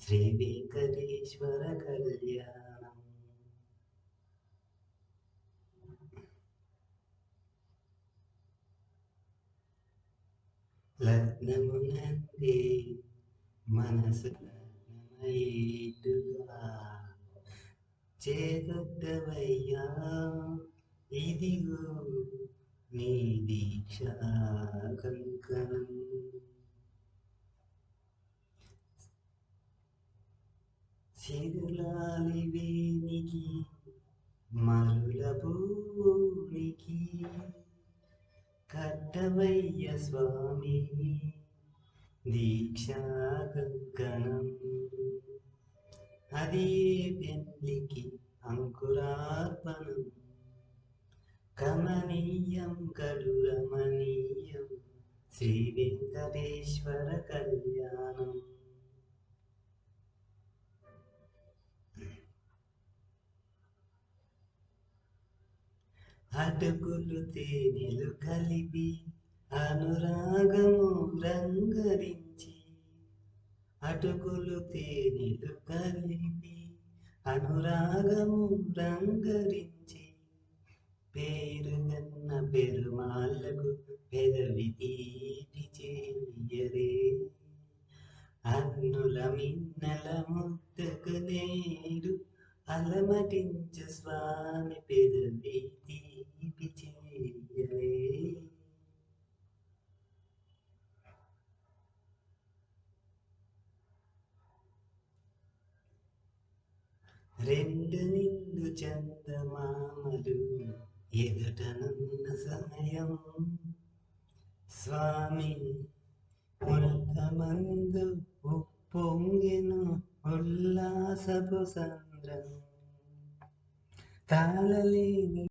శ్రీ వెంకటేశ్వర కళ్యాణం. లగ్నమునందే మనసు లగ్నమయ్యేట్టుగా చేదొద్దవయ్యా ఇదిగో నీ దీక్ష కంకణం. చెరులాలి వేనికి మరుల భూమికి. కట్టవయ్య స్వామి దీక్షా కంకణం అది పెళ్ళికి అంకురార్పణం? కమనీయం కడు రమణీయం శ్రీ వెంకటేశ్వర కళ్యాణం. అటుకులు తేనెలు కలిపి అనురాగము రంగరించి అటుకులు తేనెలు కలిపి అనురాగము రంగరించి పేరుగన్న పెరుమాళ్ళకు పెదవి తీపి చేయరే అన్నుల మిన్నల ముద్దకు నేడు అలమటించు స్వామి పెదవి తీపి చేయరే రెండు నిండు చందమామలు ఎదుటనున్న సమయం. స్వామి ఉల్కమందు ఉప్పొంగెను ఉల్లాసపు సంద్రం. తాళలేని